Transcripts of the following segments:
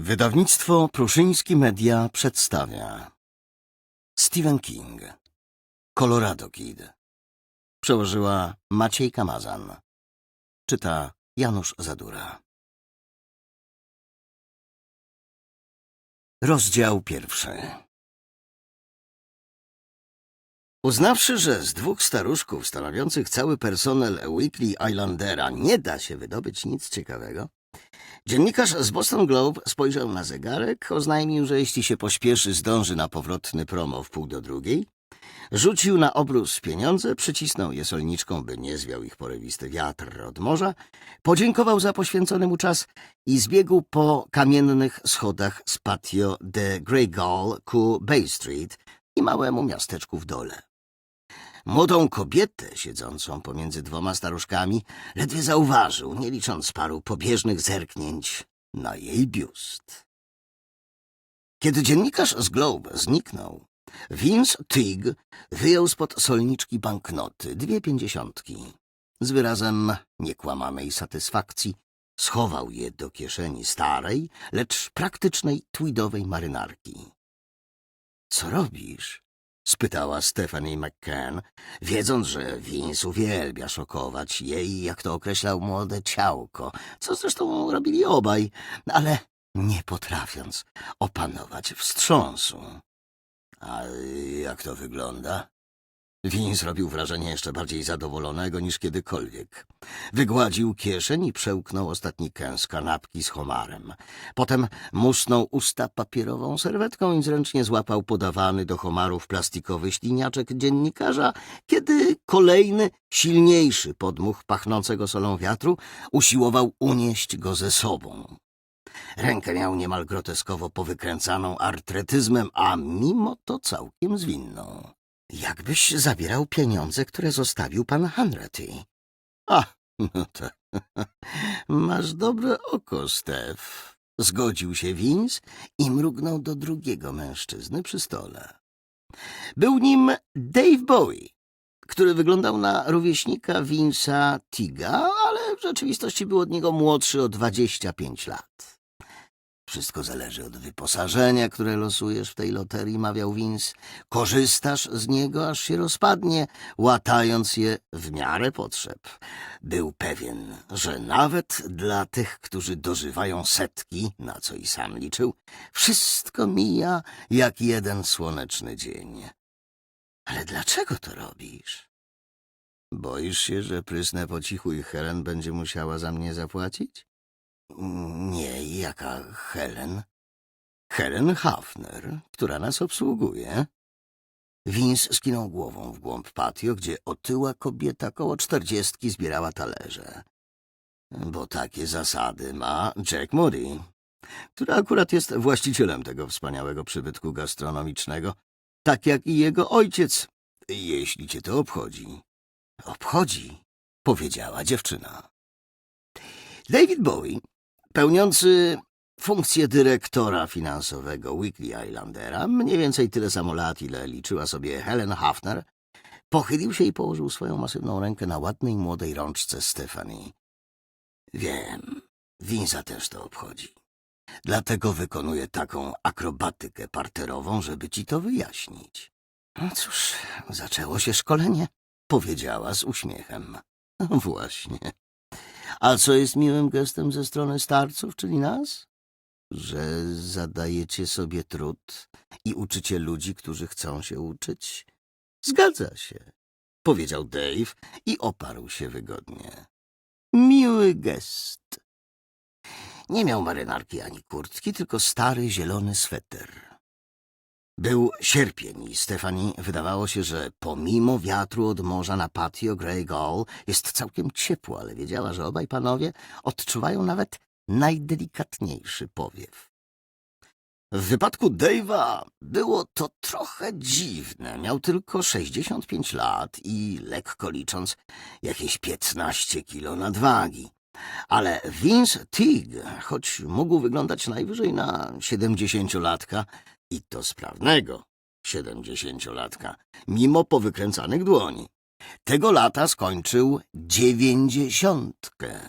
Wydawnictwo Pruszyński Media przedstawia Stephen King Colorado Kid. Przełożyła Maciej Kamazan. Czyta Janusz Zadura. Rozdział pierwszy. Uznawszy, że z dwóch staruszków stanowiących cały personel Weekly Islandera nie da się wydobyć nic ciekawego, Dziennikarz z Boston Globe spojrzał na zegarek, oznajmił, że jeśli się pośpieszy, zdąży na powrotny promo w pół do drugiej. Rzucił na obrus pieniądze, przycisnął je solniczką, by nie zwiał ich porywisty wiatr od morza, podziękował za poświęcony mu czas i zbiegł po kamiennych schodach z patio The Grey Gull ku Bay Street i małemu miasteczku w dole. Młodą kobietę siedzącą pomiędzy dwoma staruszkami ledwie zauważył, nie licząc paru pobieżnych zerknięć na jej biust. Kiedy dziennikarz z Globe zniknął, Vince Tig wyjął spod solniczki banknoty, dwie pięćdziesiątki. Z wyrazem niekłamanej satysfakcji schował je do kieszeni starej, lecz praktycznej tweedowej marynarki. — Co robisz? — spytała Stephanie McCann, wiedząc, że Vince uwielbia szokować jej, jak to określał młode ciałko, co zresztą robili obaj, ale nie potrafiąc opanować wstrząsu. A jak to wygląda? Vince robił wrażenie jeszcze bardziej zadowolonego niż kiedykolwiek. Wygładził kieszeń i przełknął ostatni kęs kanapki z homarem. Potem musnął usta papierową serwetką i zręcznie złapał podawany do homarów plastikowy śliniaczek dziennikarza, kiedy kolejny, silniejszy podmuch pachnącego solą wiatru usiłował unieść go ze sobą. Rękę miał niemal groteskowo powykręcaną artretyzmem, a mimo to całkiem zwinną. Jakbyś zabierał pieniądze, które zostawił pan Hanratty. A, no tak. Masz dobre oko, Stef. Zgodził się Vince i mrugnął do drugiego mężczyzny przy stole. Był nim Dave Bowie, który wyglądał na rówieśnika Vince'a Tiga, ale w rzeczywistości był od niego młodszy o 25 lat. Wszystko zależy od wyposażenia, które losujesz w tej loterii, mawiał Vince. Korzystasz z niego, aż się rozpadnie, łatając je w miarę potrzeb. Był pewien, że nawet dla tych, którzy dożywają setki, na co i sam liczył, wszystko mija jak jeden słoneczny dzień. Ale dlaczego to robisz? Boisz się, że prysnę po cichu i Helen będzie musiała za mnie zapłacić? Nie, jaka Helen? Helen Hafner, która nas obsługuje. Vince skinął głową w głąb patio, gdzie otyła kobieta koło czterdziestki zbierała talerze. Bo takie zasady ma Jack Moody, który akurat jest właścicielem tego wspaniałego przybytku gastronomicznego, tak jak i jego ojciec, jeśli cię to obchodzi. Obchodzi, powiedziała dziewczyna. David Bowie pełniący funkcję dyrektora finansowego Weekly Islandera, mniej więcej tyle samo lat, ile liczyła sobie Helen Hafner, pochylił się i położył swoją masywną rękę na ładnej młodej rączce Stephanie. Wiem, Winza też to obchodzi. Dlatego wykonuję taką akrobatykę parterową, żeby ci to wyjaśnić. No cóż, zaczęło się szkolenie, powiedziała z uśmiechem. Właśnie. A co jest miłym gestem ze strony starców, czyli nas? Że zadajecie sobie trud i uczycie ludzi, którzy chcą się uczyć? Zgadza się, powiedział Dave i oparł się wygodnie. Miły gest. Nie miał marynarki ani kurtki, tylko stary zielony sweter. Był sierpień i Stefani wydawało się, że pomimo wiatru od morza na patio Grey Gull jest całkiem ciepło, ale wiedziała, że obaj panowie odczuwają nawet najdelikatniejszy powiew. W wypadku Dave'a było to trochę dziwne. Miał tylko 65 lat i, lekko licząc, jakieś 15 kilo nadwagi. Ale Vince Tig, choć mógł wyglądać najwyżej na siedemdziesięciolatka, i to sprawnego siedemdziesięciolatka, mimo powykręcanych dłoni. Tego lata skończył dziewięćdziesiątkę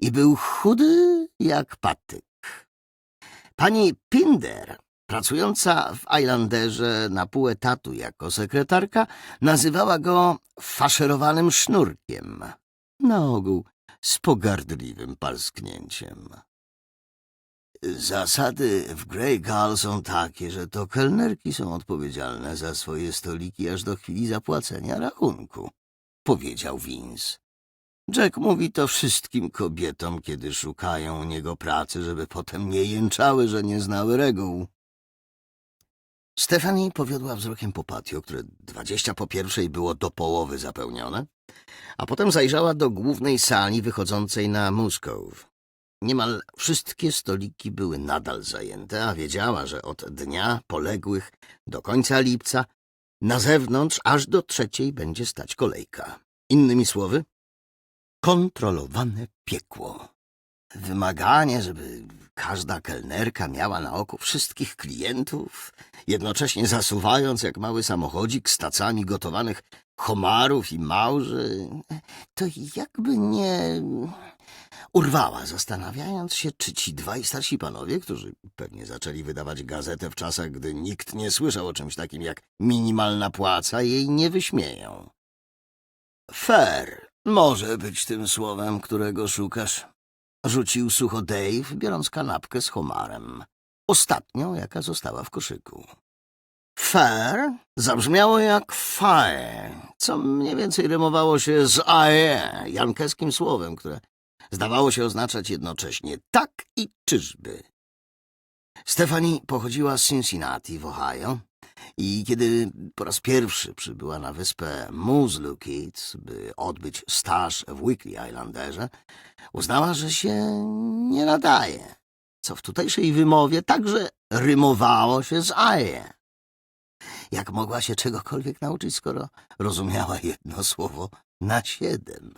i był chudy jak patyk. Pani Pinder, pracująca w Islanderze na pół etatu jako sekretarka, nazywała go faszerowanym sznurkiem. Na ogół z pogardliwym parsknięciem. Zasady w Grey Gull są takie, że to kelnerki są odpowiedzialne za swoje stoliki aż do chwili zapłacenia rachunku, powiedział Vince. Jack mówi to wszystkim kobietom, kiedy szukają u niego pracy, żeby potem nie jęczały, że nie znały reguł. Stephanie powiodła wzrokiem po patio, które dwadzieścia po pierwszej było do połowy zapełnione, a potem zajrzała do głównej sali wychodzącej na Cove. Niemal wszystkie stoliki były nadal zajęte, a wiedziała, że od dnia poległych do końca lipca na zewnątrz aż do trzeciej będzie stać kolejka. Innymi słowy, kontrolowane piekło. Wymaganie, żeby każda kelnerka miała na oku wszystkich klientów, jednocześnie zasuwając jak mały samochodzik z tacami gotowanych homarów i małży, to jakby nie urwała, zastanawiając się, czy ci dwaj starsi panowie, którzy pewnie zaczęli wydawać gazetę w czasach, gdy nikt nie słyszał o czymś takim jak minimalna płaca, jej nie wyśmieją. Fair może być tym słowem, którego szukasz. Rzucił sucho Dave, biorąc kanapkę z homarem. Ostatnią, jaka została w koszyku. Fair zabrzmiało jak fire, co mniej więcej rymowało się z ae, jankeskim słowem, które zdawało się oznaczać jednocześnie tak i czyżby. Stephanie pochodziła z Cincinnati w Ohio i kiedy po raz pierwszy przybyła na wyspę Moose by odbyć staż w Weekly Islanderze, uznała, że się nie nadaje, co w tutejszej wymowie także rymowało się z aje. Jak mogła się czegokolwiek nauczyć, skoro rozumiała jedno słowo na siedem?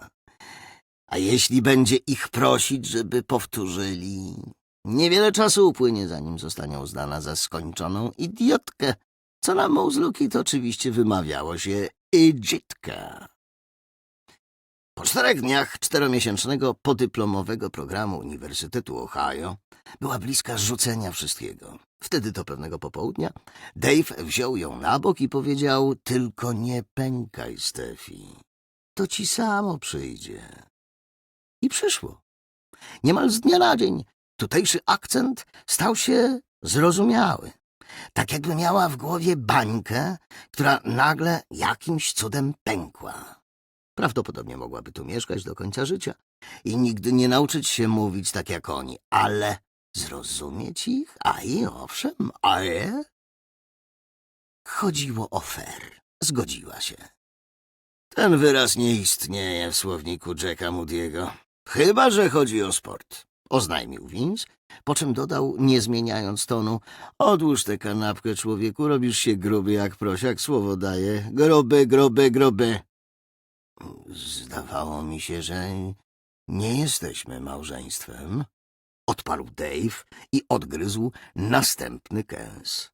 A jeśli będzie ich prosić, żeby powtórzyli, niewiele czasu upłynie, zanim zostanie uznana za skończoną idiotkę, co na Mouzlukit oczywiście wymawiało się idiotka. Po czterech dniach czteromiesięcznego podyplomowego programu Uniwersytetu Ohio była bliska rzucenia wszystkiego. Wtedy to pewnego popołudnia Dave wziął ją na bok i powiedział — tylko nie pękaj, Stefi. To ci samo przyjdzie. I przyszło. Niemal z dnia na dzień tutejszy akcent stał się zrozumiały. Tak jakby miała w głowie bańkę, która nagle jakimś cudem pękła. Prawdopodobnie mogłaby tu mieszkać do końca życia i nigdy nie nauczyć się mówić tak jak oni, ale zrozumieć ich, a i owszem, a je? Chodziło o fer. Zgodziła się. Ten wyraz nie istnieje w słowniku Jacka Moody'ego. Chyba, że chodzi o sport, oznajmił Vince, po czym dodał, nie zmieniając tonu, odłóż tę kanapkę, człowieku, robisz się gruby jak prosiak, słowo daję. Groby, groby, groby. Zdawało mi się, że nie jesteśmy małżeństwem, odparł Dave i odgryzł następny kęs.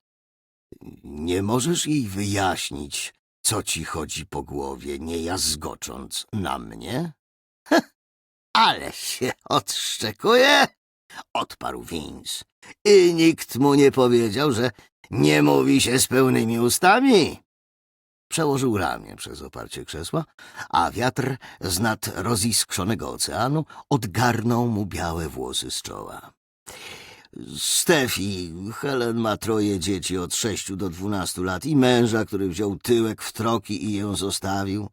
Nie możesz jej wyjaśnić, co ci chodzi po głowie, nie jazgocząc na mnie? Ale się odszczekuje, odparł Vince. I nikt mu nie powiedział, że nie mówi się z pełnymi ustami. Przełożył ramię przez oparcie krzesła, a wiatr z nad roziskrzonego oceanu odgarnął mu białe włosy z czoła. Stefi, Helen ma troje dzieci od sześciu do dwunastu lat i męża, który wziął tyłek w troki i ją zostawił.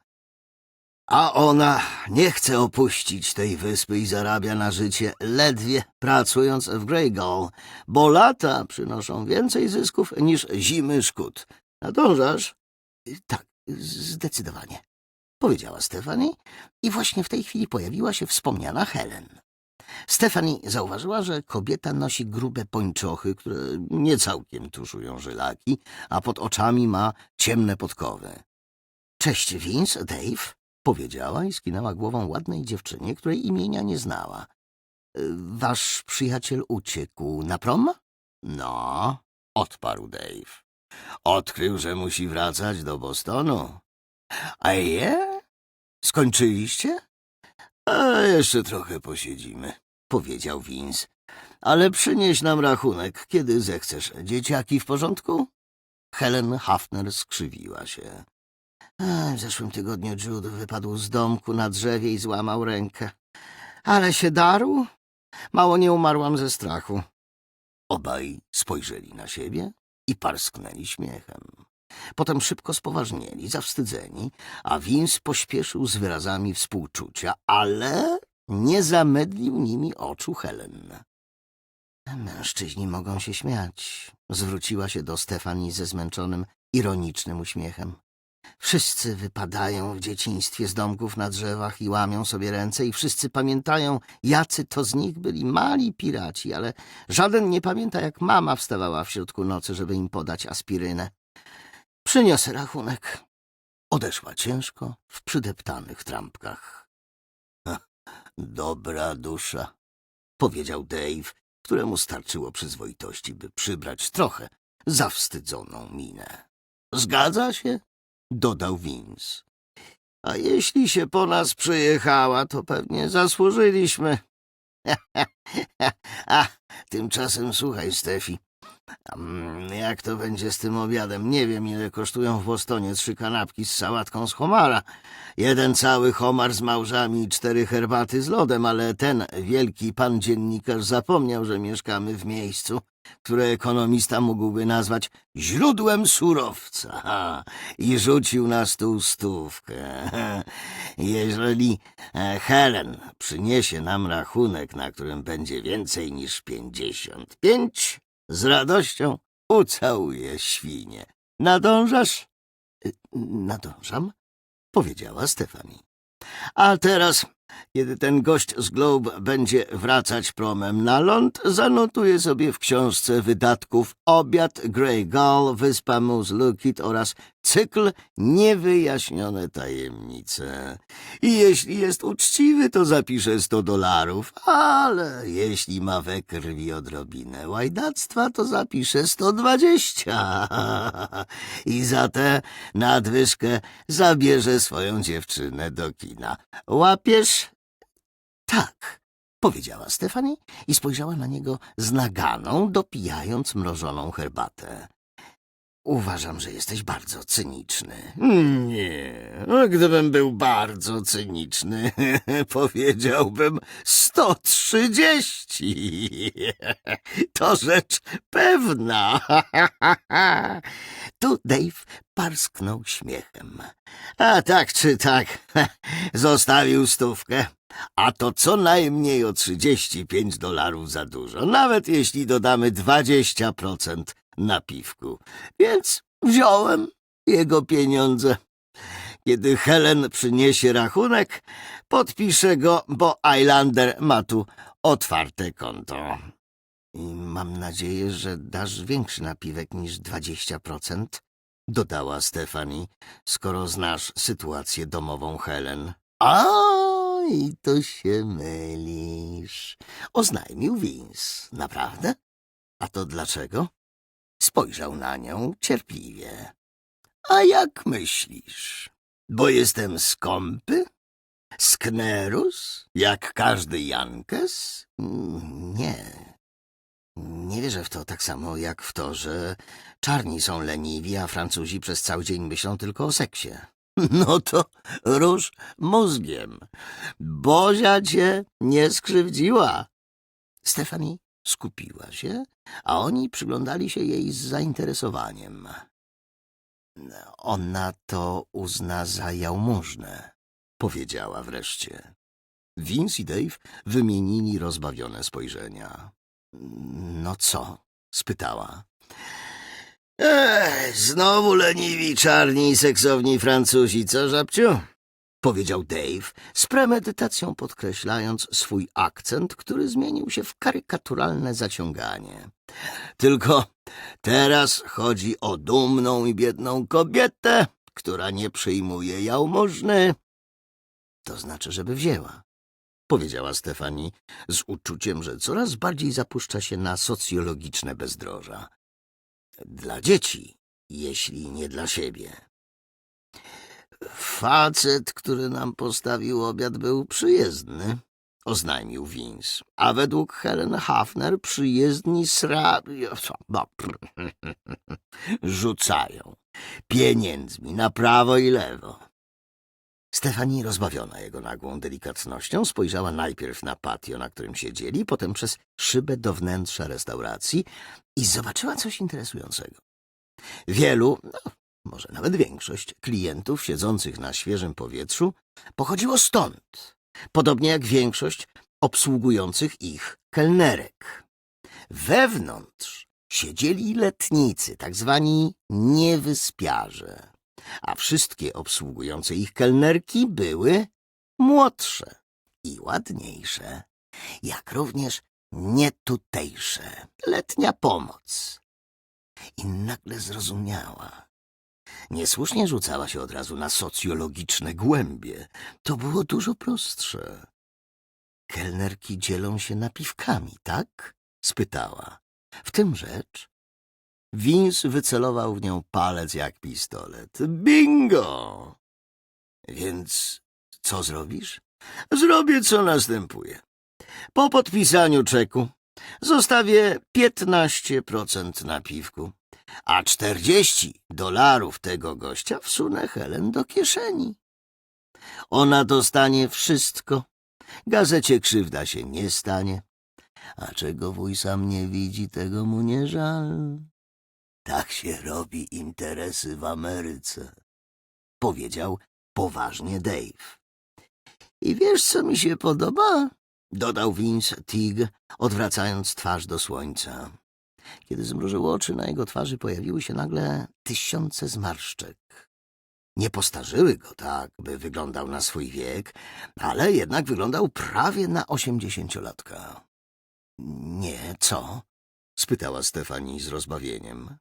A ona nie chce opuścić tej wyspy i zarabia na życie, ledwie pracując w Grey Gull, bo lata przynoszą więcej zysków niż zimy szkód. Nadążasz? Tak, zdecydowanie, powiedziała Stefani i właśnie w tej chwili pojawiła się wspomniana Helen. Stefani zauważyła, że kobieta nosi grube pończochy, które nie całkiem tuszują żylaki, a pod oczami ma ciemne podkowy. Cześć, Vince, Dave, powiedziała i skinęła głową ładnej dziewczynie, której imienia nie znała. Wasz przyjaciel uciekł na prom? No, odparł Dave. Odkrył, że musi wracać do Bostonu. A je? Skończyliście? A jeszcze trochę posiedzimy, powiedział Vince. Ale przynieś nam rachunek, kiedy zechcesz. Dzieciaki w porządku? Helen Hafner skrzywiła się. W zeszłym tygodniu Jude wypadł z domku na drzewie i złamał rękę. Ale się darł? Mało nie umarłam ze strachu. Obaj spojrzeli na siebie i parsknęli śmiechem. Potem szybko spoważnieli, zawstydzeni, a Vince pośpieszył z wyrazami współczucia, ale nie zamedlił nimi oczu Helen. Mężczyźni mogą się śmiać, zwróciła się do Stefanii ze zmęczonym, ironicznym uśmiechem. Wszyscy wypadają w dzieciństwie z domków na drzewach i łamią sobie ręce i wszyscy pamiętają, jacy to z nich byli mali piraci, ale żaden nie pamięta, jak mama wstawała w środku nocy, żeby im podać aspirynę. Przyniosę rachunek. Odeszła ciężko, w przydeptanych trampkach. Dobra dusza, powiedział Dave, któremu starczyło przyzwoitości, by przybrać trochę zawstydzoną minę. Zgadza się? Dodał Vince. A jeśli się po nas przyjechała, to pewnie zasłużyliśmy. A tymczasem słuchaj, Stefi. Mm, Jak to będzie z tym obiadem? Nie wiem, ile kosztują w Bostonie trzy kanapki z sałatką z homara. Jeden cały homar z małżami i cztery herbaty z lodem, ale ten wielki pan dziennikarz zapomniał, że mieszkamy w miejscu, które ekonomista mógłby nazwać źródłem surowca i rzucił na stół stówkę. Jeżeli e, Helen przyniesie nam rachunek, na którym będzie więcej niż pięćdziesiąt pięć, z radością ucałuję świnie. Nadążasz? Y, Nadążam, powiedziała Stefani. A teraz, kiedy ten gość z Globe będzie wracać promem na ląd, zanotuję sobie w książce wydatków obiad Grey Gull, wyspa Moose Lukit oraz cykl Niewyjaśnione tajemnice. I jeśli jest uczciwy, to zapiszę sto dolarów, ale jeśli ma we krwi odrobinę łajdactwa, to sto dwadzieścia. I za tę nadwyżkę zabierze swoją dziewczynę do kina. Łapiesz? Tak, powiedziała Stefani i spojrzała na niego z naganą, dopijając mrożoną herbatę. Uważam, że jesteś bardzo cyniczny. Nie, gdybym był bardzo cyniczny, powiedziałbym sto trzydzieści. To rzecz pewna. Tu Dave parsknął śmiechem. A tak czy tak, zostawił stówkę. A to co najmniej o 35 dolarów za dużo, nawet jeśli dodamy 20% na piwku. Więc wziąłem jego pieniądze. Kiedy Helen przyniesie rachunek, podpiszę go, bo Islander ma tu otwarte konto. I mam nadzieję, że dasz większy napiwek niż 20%, dodała Stefani, skoro znasz sytuację domową Helen. A, i to się mylisz, oznajmił Vince. Naprawdę? A to dlaczego? Spojrzał na nią cierpliwie. A jak myślisz? Bo jestem skąpy? Sknerus? Jak każdy Jankes? Nie. Nie wierzę w to tak samo jak w to, że czarni są leniwi, a Francuzi przez cały dzień myślą tylko o seksie. No to rusz mózgiem. Bozia cię nie skrzywdziła. Stefani skupiła się, a oni przyglądali się jej z zainteresowaniem. Ona to uzna za jałmużnę, powiedziała wreszcie. Vince i Dave wymienili rozbawione spojrzenia. No co? spytała. Ech, znowu leniwi, czarni i seksowni Francuzi, co, żabciu? Powiedział Dave, z premedytacją podkreślając swój akcent, który zmienił się w karykaturalne zaciąganie. Tylko teraz chodzi o dumną i biedną kobietę, która nie przyjmuje jałmużny. To znaczy, żeby wzięła, powiedziała Stefani z uczuciem, że coraz bardziej zapuszcza się na socjologiczne bezdroża. Dla dzieci, jeśli nie dla siebie. Facet, który nam postawił obiad, był przyjezdny, oznajmił Vince. A według Helen Hafner przyjezdni sra... rzucają pieniędzmi na prawo i lewo. Stefani, rozbawiona jego nagłą delikatnością, spojrzała najpierw na patio, na którym siedzieli, potem przez szybę do wnętrza restauracji i zobaczyła coś interesującego. Wielu, no, może nawet większość klientów siedzących na świeżym powietrzu pochodziło stąd, podobnie jak większość obsługujących ich kelnerek. Wewnątrz siedzieli letnicy, tak zwani niewyspiarze, a wszystkie obsługujące ich kelnerki były młodsze i ładniejsze, jak również nietutejsze, letnia pomoc. I nagle zrozumiała. Niesłusznie rzucała się od razu na socjologiczne głębie. To było dużo prostsze. Kelnerki dzielą się napiwkami, tak? spytała. W tym rzecz. Vince wycelował w nią palec jak pistolet. Bingo! Więc co zrobisz? Zrobię, co następuje. Po podpisaniu czeku zostawię 15% napiwku, a 40 dolarów tego gościa wsunę Helen do kieszeni. Ona dostanie wszystko. Gazecie krzywda się nie stanie. A czego wuj sam nie widzi, tego mu nie żal. Tak się robi interesy w Ameryce, powiedział poważnie Dave. I wiesz, co mi się podoba? dodał Vince Tig, odwracając twarz do słońca. Kiedy zmrużył oczy, na jego twarzy pojawiły się nagle tysiące zmarszczek. Nie postarzyły go tak, by wyglądał na swój wiek, ale jednak wyglądał prawie na osiemdziesięciolatka. Nie, co? spytała Stefani z rozbawieniem.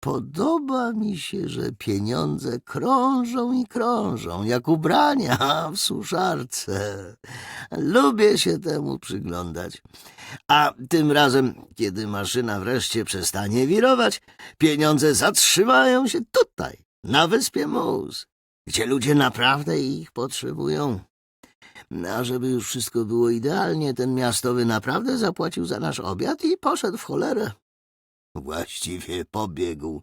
Podoba mi się, że pieniądze krążą i krążą, jak ubrania w suszarce. Lubię się temu przyglądać. A tym razem, kiedy maszyna wreszcie przestanie wirować, pieniądze zatrzymają się tutaj, na wyspie Mus, gdzie ludzie naprawdę ich potrzebują. A żeby już wszystko było idealnie, ten miastowy naprawdę zapłacił za nasz obiad i poszedł w cholerę. Właściwie pobiegł,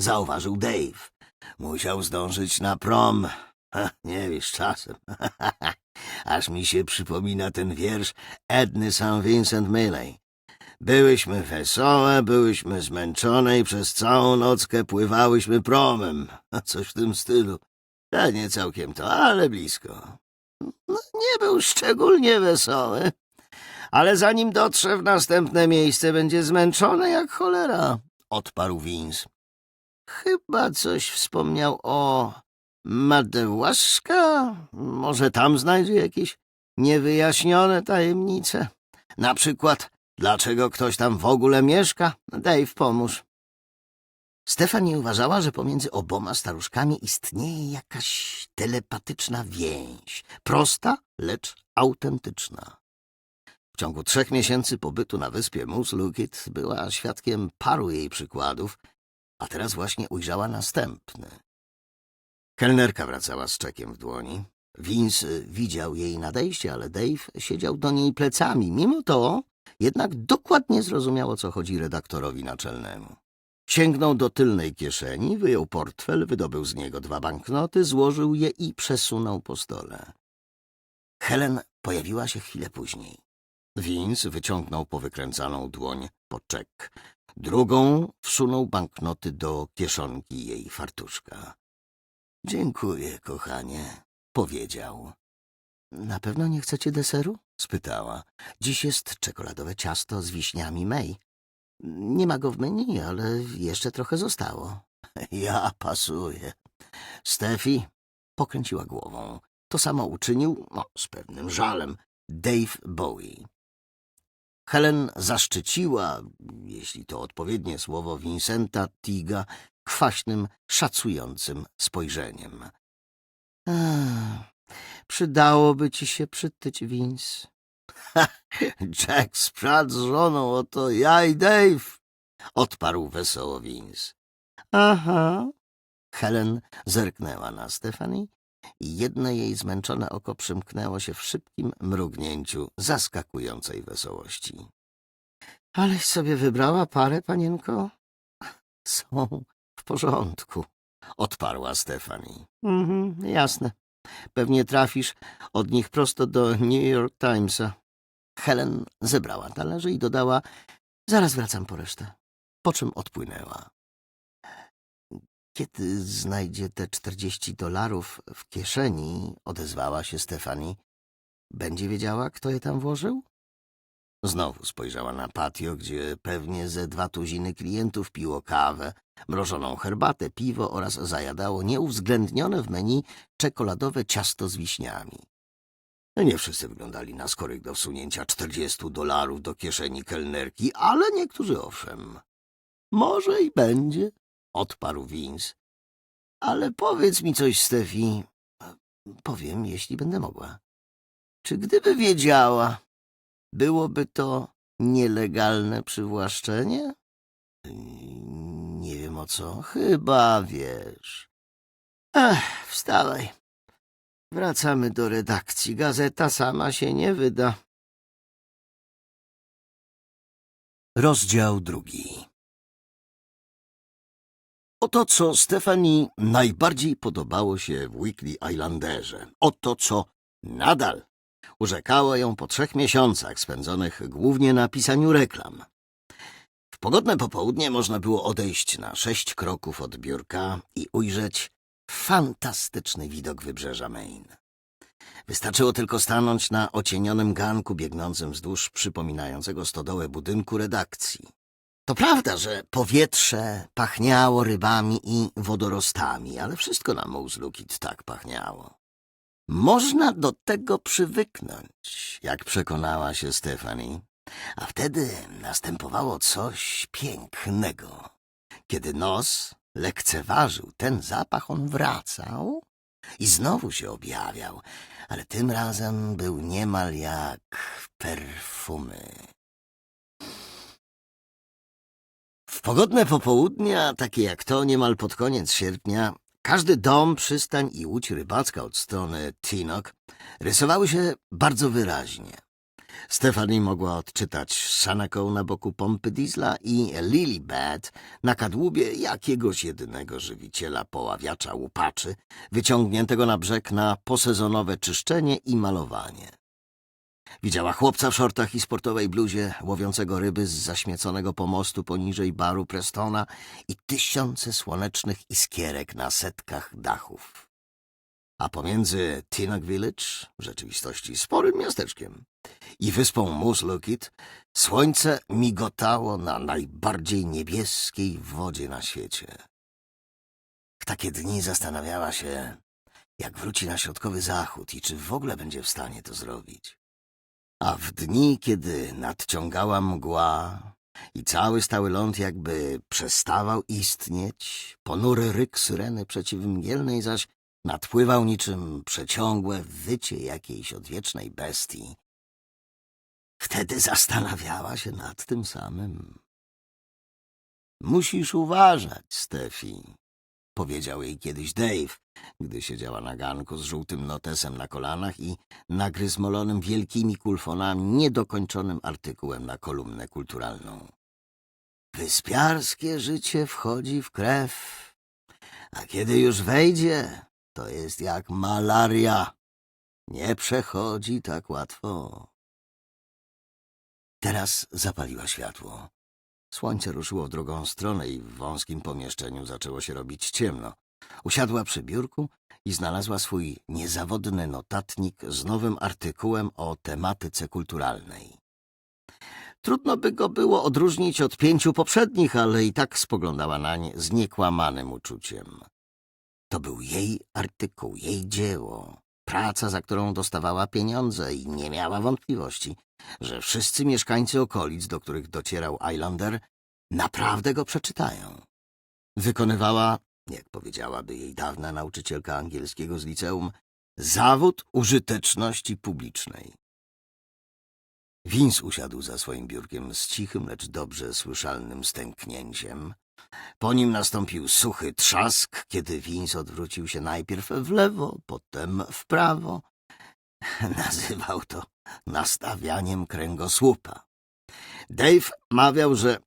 zauważył Dave. Musiał zdążyć na prom. Nie wiesz, czasem. Aż mi się przypomina ten wiersz Edny St. Vincent Milley. Byłyśmy wesołe, byłyśmy zmęczone i przez całą nockę pływałyśmy promem. Coś w tym stylu. Nie całkiem to, ale blisko. No, nie był szczególnie wesoły, ale zanim dotrze w następne miejsce, będzie zmęczony jak cholera, odparł Vince. Chyba coś wspomniał o Madewaszka? Może tam znajdzie jakieś niewyjaśnione tajemnice? Na przykład, dlaczego ktoś tam w ogóle mieszka? Dave, pomóż. Stefani uważała, że pomiędzy oboma staruszkami istnieje jakaś telepatyczna więź. Prosta, lecz autentyczna. W ciągu trzech miesięcy pobytu na wyspie Moose Lukit była świadkiem paru jej przykładów, a teraz właśnie ujrzała następny. Kelnerka wracała z czekiem w dłoni. Vince widział jej nadejście, ale Dave siedział do niej plecami. Mimo to jednak dokładnie zrozumiał, o co chodzi redaktorowi naczelnemu. Sięgnął do tylnej kieszeni, wyjął portfel, wydobył z niego dwa banknoty, złożył je i przesunął po stole. Helen pojawiła się chwilę później. Vince wyciągnął powykręcaną dłoń po czek. Drugą wsunął banknoty do kieszonki jej fartuszka. — Dziękuję, kochanie — powiedział. — Na pewno nie chcecie deseru? — spytała. — Dziś jest czekoladowe ciasto z wiśniami May. Nie ma go w menu, ale jeszcze trochę zostało. Ja pasuję. Stefi pokręciła głową. To samo uczynił, no, z pewnym żalem, Dave Bowie. Helen zaszczyciła, jeśli to odpowiednie słowo, Vincenta Tiga kwaśnym, szacującym spojrzeniem. Przydałoby ci się przytyć, Vince. Jack sprzed z żoną, oto ja i Dave, odparł wesoło Vince. Aha. Helen zerknęła na Stephanie i jedno jej zmęczone oko przymknęło się w szybkim mrugnięciu zaskakującej wesołości. Aleś sobie wybrała parę, panienko? Są w porządku, odparła Stefani. Mhm, jasne. Pewnie trafisz od nich prosto do New York Timesa. Helen zebrała talerze i dodała, zaraz wracam po resztę, po czym odpłynęła. Kiedy znajdzie te czterdzieści dolarów w kieszeni, odezwała się Stefani, będzie wiedziała, kto je tam włożył? Znowu spojrzała na patio, gdzie pewnie ze dwa tuziny klientów piło kawę, mrożoną herbatę, piwo oraz zajadało nieuwzględnione w menu czekoladowe ciasto z wiśniami. Nie wszyscy wyglądali na skorych do wsunięcia czterdziestu dolarów do kieszeni kelnerki, ale niektórzy owszem. Może i będzie, odparł Vince. Ale powiedz mi coś, Stefi. Powiem, jeśli będę mogła. Czy gdyby wiedziała, byłoby to nielegalne przywłaszczenie? Nie wiem o co. Chyba wiesz. Ech, wstawaj. Wracamy do redakcji. Gazeta sama się nie wyda. Rozdział drugi. Oto, co Stefani najbardziej podobało się w Weekly Islanderze. Oto, co nadal urzekało ją po trzech miesiącach spędzonych głównie na pisaniu reklam. W pogodne popołudnie można było odejść na sześć kroków od biurka i ujrzeć fantastyczny widok wybrzeża Maine. Wystarczyło tylko stanąć na ocienionym ganku biegnącym wzdłuż przypominającego stodołę budynku redakcji. To prawda, że powietrze pachniało rybami i wodorostami, ale wszystko na Mouzlukit tak pachniało. Można do tego przywyknąć, jak przekonała się Stefani, a wtedy następowało coś pięknego. Kiedy nos lekceważył ten zapach, on wracał i znowu się objawiał, ale tym razem był niemal jak perfumy. Pogodne popołudnia, takie jak to niemal pod koniec sierpnia, każdy dom, przystań i łódź rybacka od strony Tinok rysowały się bardzo wyraźnie. Stephanie mogła odczytać Sanaką na boku pompy diesla i Lilibet na kadłubie jakiegoś jedynego żywiciela poławiacza łupaczy, wyciągniętego na brzeg na posezonowe czyszczenie i malowanie. Widziała chłopca w szortach i sportowej bluzie, łowiącego ryby z zaśmieconego pomostu poniżej baru Prestona i tysiące słonecznych iskierek na setkach dachów. A pomiędzy Tinok Village, w rzeczywistości sporym miasteczkiem, i wyspą Mooslukit, słońce migotało na najbardziej niebieskiej wodzie na świecie. W takie dni zastanawiała się, jak wróci na środkowy zachód i czy w ogóle będzie w stanie to zrobić. A w dni, kiedy nadciągała mgła i cały stały ląd jakby przestawał istnieć, ponury ryk syreny przeciwmgielnej zaś nadpływał niczym przeciągłe wycie jakiejś odwiecznej bestii. Wtedy zastanawiała się nad tym samym. Musisz uważać, Stefi, powiedział jej kiedyś Dave, gdy siedziała na ganku z żółtym notesem na kolanach i nagryzmolonym wielkimi kulfonami niedokończonym artykułem na kolumnę kulturalną. Wyspiarskie życie wchodzi w krew, a kiedy już wejdzie, to jest jak malaria. Nie przechodzi tak łatwo. Teraz zapaliła światło. Słońce ruszyło w drugą stronę i w wąskim pomieszczeniu zaczęło się robić ciemno. Usiadła przy biurku i znalazła swój niezawodny notatnik z nowym artykułem o tematyce kulturalnej. Trudno by go było odróżnić od pięciu poprzednich, ale i tak spoglądała nań z niekłamanym uczuciem. To był jej artykuł, jej dzieło, praca, za którą dostawała pieniądze i nie miała wątpliwości, że wszyscy mieszkańcy okolic, do których docierał Islander, naprawdę go przeczytają. Wykonywała, jak powiedziałaby jej dawna nauczycielka angielskiego z liceum, zawód użyteczności publicznej. Vince usiadł za swoim biurkiem z cichym, lecz dobrze słyszalnym stęknięciem, Po nim nastąpił suchy trzask, kiedy Vince odwrócił się najpierw w lewo, potem w prawo. Nazywał to nastawianiem kręgosłupa. Dave mawiał, że